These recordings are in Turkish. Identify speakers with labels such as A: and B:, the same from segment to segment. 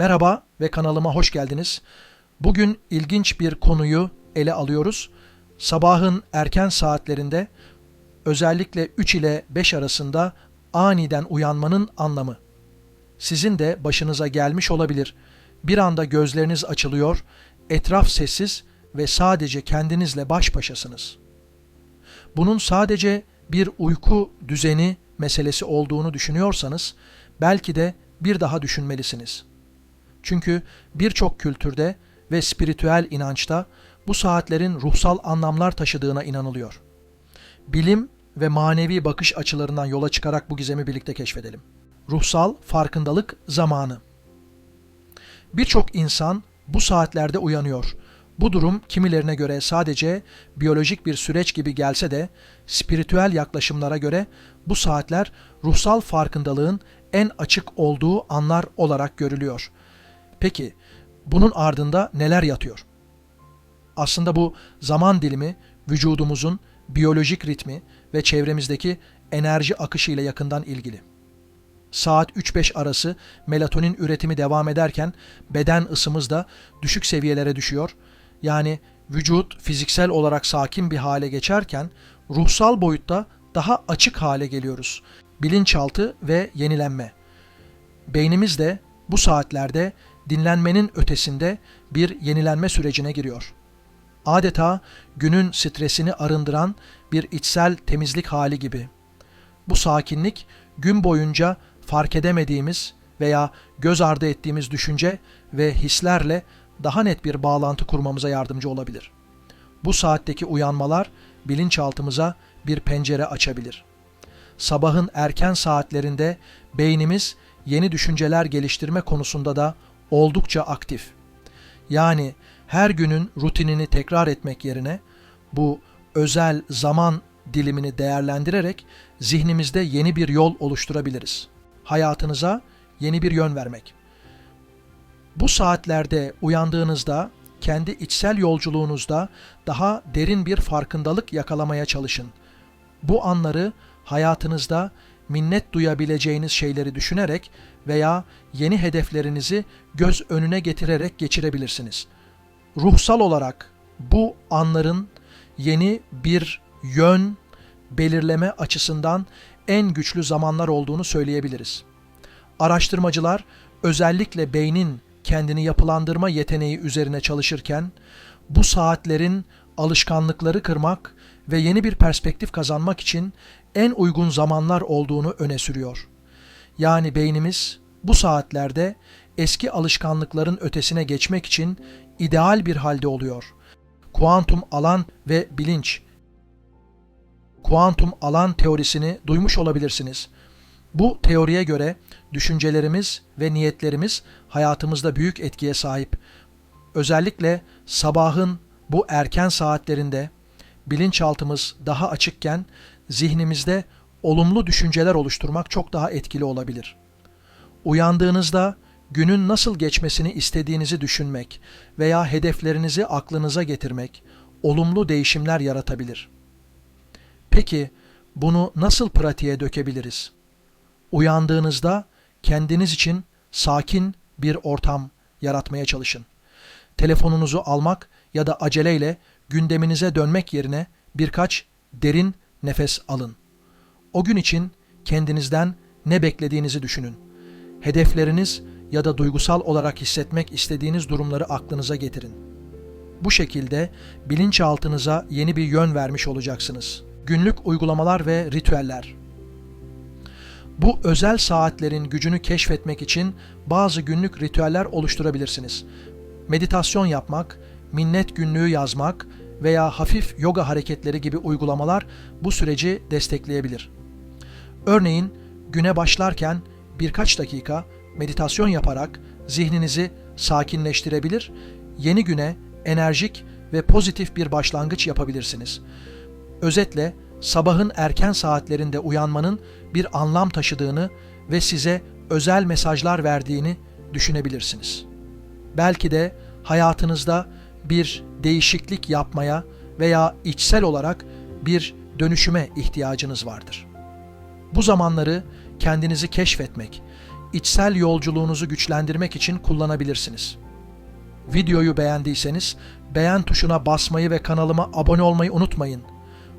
A: Merhaba ve kanalıma hoş geldiniz. Bugün ilginç bir konuyu ele alıyoruz. Sabahın erken saatlerinde özellikle 3 ile 5 arasında aniden uyanmanın anlamı. Sizin de başınıza gelmiş olabilir. Bir anda gözleriniz açılıyor, etraf sessiz ve sadece kendinizle baş başasınız. Bunun sadece bir uyku düzeni meselesi olduğunu düşünüyorsanız belki de bir daha düşünmelisiniz. Çünkü birçok kültürde ve spiritüel inançta bu saatlerin ruhsal anlamlar taşıdığına inanılıyor. Bilim ve manevi bakış açılarından yola çıkarak bu gizemi birlikte keşfedelim. Ruhsal farkındalık zamanı. Birçok insan bu saatlerde uyanıyor. Bu durum kimilerine göre sadece biyolojik bir süreç gibi gelse de spiritüel yaklaşımlara göre bu saatler ruhsal farkındalığın en açık olduğu anlar olarak görülüyor. Peki bunun ardında neler yatıyor? Aslında bu zaman dilimi vücudumuzun biyolojik ritmi ve çevremizdeki enerji akışı ile yakından ilgili. Saat 3-5 arası melatonin üretimi devam ederken beden ısımız da düşük seviyelere düşüyor. Yani vücut fiziksel olarak sakin bir hale geçerken ruhsal boyutta daha açık hale geliyoruz. Bilinçaltı ve yenilenme. Beynimiz de bu saatlerde dinlenmenin ötesinde bir yenilenme sürecine giriyor. Adeta günün stresini arındıran bir içsel temizlik hali gibi. Bu sakinlik gün boyunca fark edemediğimiz veya göz ardı ettiğimiz düşünce ve hislerle daha net bir bağlantı kurmamıza yardımcı olabilir. Bu saatteki uyanmalar bilinçaltımıza bir pencere açabilir. Sabahın erken saatlerinde beynimiz yeni düşünceler geliştirme konusunda da oldukça aktif. Yani her günün rutinini tekrar etmek yerine bu özel zaman dilimini değerlendirerek zihnimizde yeni bir yol oluşturabiliriz. Hayatınıza yeni bir yön vermek. Bu saatlerde uyandığınızda kendi içsel yolculuğunuzda daha derin bir farkındalık yakalamaya çalışın. Bu anları hayatınızda minnet duyabileceğiniz şeyleri düşünerek veya yeni hedeflerinizi göz önüne getirerek geçirebilirsiniz. Ruhsal olarak bu anların yeni bir yön belirleme açısından en güçlü zamanlar olduğunu söyleyebiliriz. Araştırmacılar özellikle beynin kendini yapılandırma yeteneği üzerine çalışırken bu saatlerin alışkanlıkları kırmak ve yeni bir perspektif kazanmak için en uygun zamanlar olduğunu öne sürüyor. Yani beynimiz bu saatlerde eski alışkanlıkların ötesine geçmek için ideal bir halde oluyor. Kuantum alan ve bilinç kuantum alan teorisini duymuş olabilirsiniz. Bu teoriye göre düşüncelerimiz ve niyetlerimiz hayatımızda büyük etkiye sahip. Özellikle sabahın bu erken saatlerinde bilinçaltımız daha açıkken zihnimizde olumlu düşünceler oluşturmak çok daha etkili olabilir. Uyandığınızda günün nasıl geçmesini istediğinizi düşünmek veya hedeflerinizi aklınıza getirmek olumlu değişimler yaratabilir. Peki bunu nasıl pratiğe dökebiliriz? Uyandığınızda kendiniz için sakin bir ortam yaratmaya çalışın. Telefonunuzu almak ya da aceleyle gündeminize dönmek yerine birkaç derin nefes alın. O gün için kendinizden ne beklediğinizi düşünün. Hedefleriniz ya da duygusal olarak hissetmek istediğiniz durumları aklınıza getirin. Bu şekilde bilinçaltınıza yeni bir yön vermiş olacaksınız. Günlük uygulamalar ve ritüeller. Bu özel saatlerin gücünü keşfetmek için bazı günlük ritüeller oluşturabilirsiniz. Meditasyon yapmak, minnet günlüğü yazmak veya hafif yoga hareketleri gibi uygulamalar bu süreci destekleyebilir. Örneğin güne başlarken birkaç dakika meditasyon yaparak zihninizi sakinleştirebilir, yeni güne enerjik ve pozitif bir başlangıç yapabilirsiniz. Özetle sabahın erken saatlerinde uyanmanın bir anlam taşıdığını ve size özel mesajlar verdiğini düşünebilirsiniz. Belki de hayatınızda bir değişiklik yapmaya veya içsel olarak bir dönüşüme ihtiyacınız vardır. Bu zamanları kendinizi keşfetmek, içsel yolculuğunuzu güçlendirmek için kullanabilirsiniz. Videoyu beğendiyseniz beğen tuşuna basmayı ve kanalıma abone olmayı unutmayın.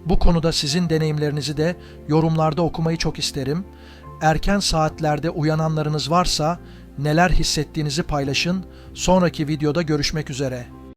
A: Bu konuda sizin deneyimlerinizi de yorumlarda okumayı çok isterim. Erken saatlerde uyananlarınız varsa neler hissettiğinizi paylaşın. Sonraki videoda görüşmek üzere.